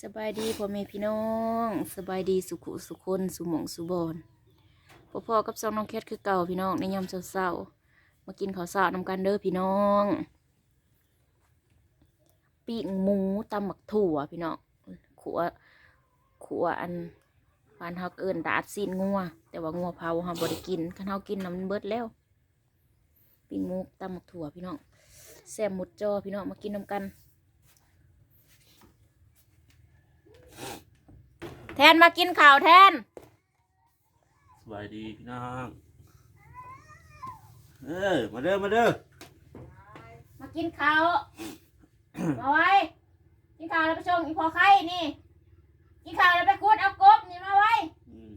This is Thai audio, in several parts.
สบายดีพ่อแม่พี่น้อง สบายดีสุขุสุคนสุหมองสุบอนพ่อพ่อกับซองน้องแคทคือเก่าพี่น้องในยามเศร้าๆมากินข้าวสารนำกันเด้อพี่น้องปีกหมูตำหมักถั่วพี่น้องขัวขัวอันฟานเฮาเอินดาดซีนงัว แต่ว่างัวเผาเฮาบ่ได้กินคันเฮากินน้ำมันเบิดแล้วปีกหมูตำหมักถั่วพี่น้องแซ่บหมดจอพี่น้องมากินนำกัน แท นมากินข้าวแทน สบายดีพี่น้องเออมาเด้อมาเด้อมากินข้าวมาไว้กินข้าวแล้วไปชงอีพอไข่นี่กินข้าวแล้วไปคุดเอากบนี่มาไว้อืม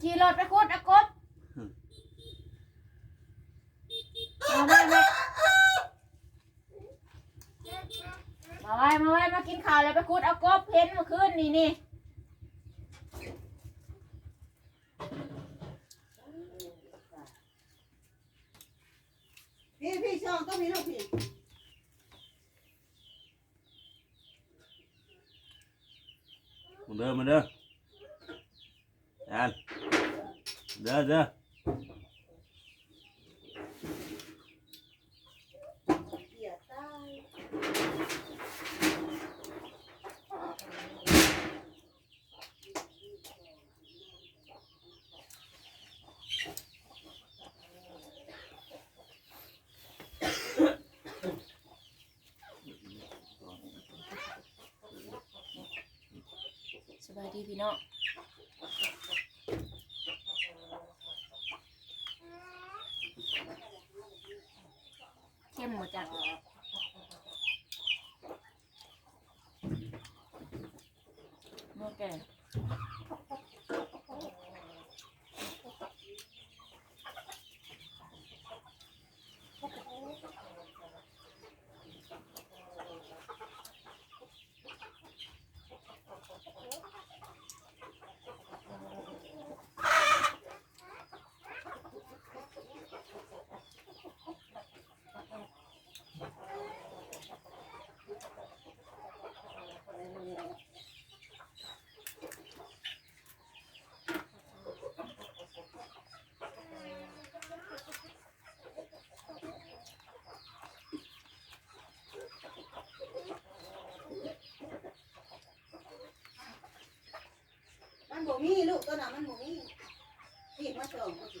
ขี่รถไปคุดเอากบมาไว้มา มาไว้มาไว้มากินข้าวแล้วไปคุดเอากบเห็นเมื่อคืนนี่นี่พี่พี่ช่องต้องมีลูกพี่มาเด้อมาเด้อจานเด้อเด้อ สบายดีพี่น้องเข้มหมดจ้ะโอเค มีลูกตัวน่ะมันบ่มีผิดมาสองก็สิ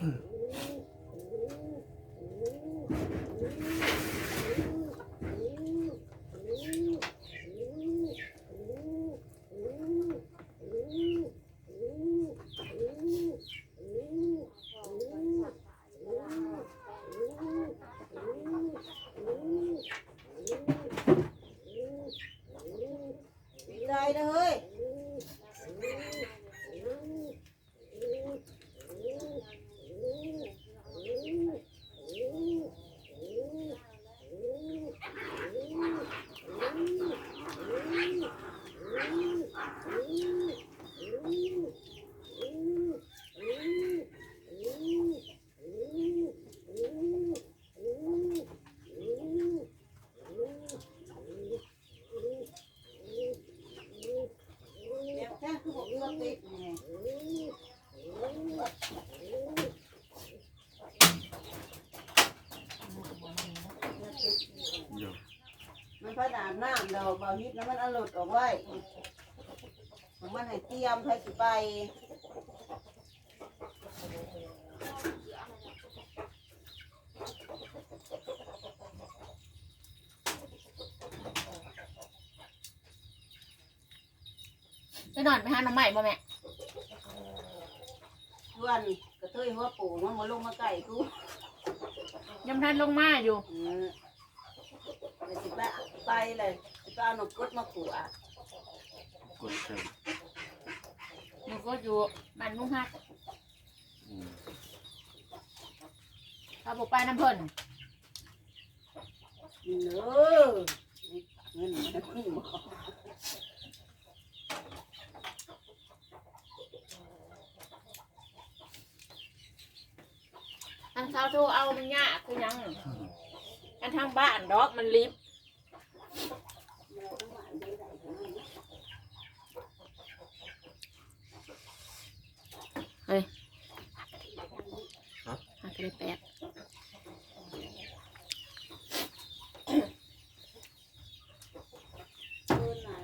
Hmm. มันพระดามน้ำเราเบาฮิตแล้วมันเอาหลุดออกไว้มันให้เตรียมใครสิไปไปนอนไปหาหน้ำใหม่บ่แม่ชวนกระเทยหัวปูมันมาลงมาไก่กูยังทันลงมาอยู่เออไปสิ ไปไปเลยสิไปเอาหนกกดมาขัวกดเต็มหนูก็อยู่บ้านลุงฮักอืมเขาบอกไปน้ำเพิ่นเนอเงินมันพึ่งหมอทางเช้าโทรเอามันยากคือหยัง อันทางบ้านดอกมันลิฟต์เฮ้ยหาไปได้แปดเอิ้นน่ะ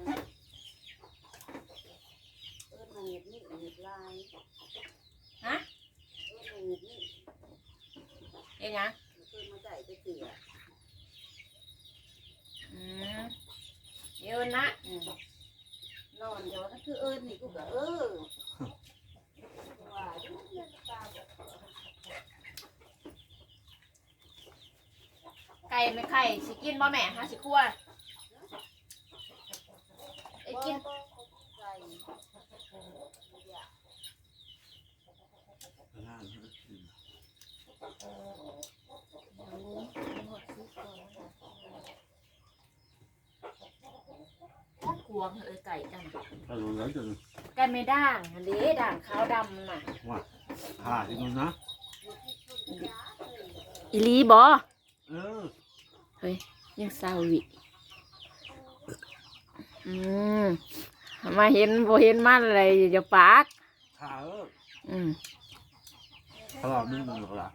เอิ้นมาเห็ดนี่เห็ดลายฮะเอิ้นมาเห็ดนี่เอ็งยังเอิ้นมาใส่ไปเสืออืมเดี๋ยวนะอืมนอนเดี๋ยวนั่นคือเอิ้นนี่กูก็เออว่าอยู่เรื่องตาบอก ไก่ไม่ไข่สิกินบ่แม่ฮะสิคั่วไอ้กินบ่บ่ใส่ล่างนะอืมควงเอ้ยไก่จังถ้าลงแล้วจะไก่ไม่ด่างอันนี้ด่างขาวดำน่ะว่าผ่าที่นู้นนะอีลีบอเออ เฮ้ย ยังเศร้าวิอืมมาเห็นบ่เห็นมันอะไรอย่าปากผ่าเอออืมตลอดนึงหนึ่งหรอกล่ะ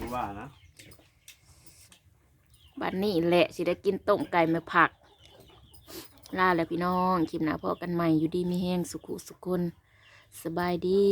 บัวานะ บัดนี้แหละสิได้กินต้มไก่มาผัก ลาแล้วพี่น้อง คลิปหน้าพอกันใหม่อยู่ดีมีแห้งสุขุสุคนสบายดี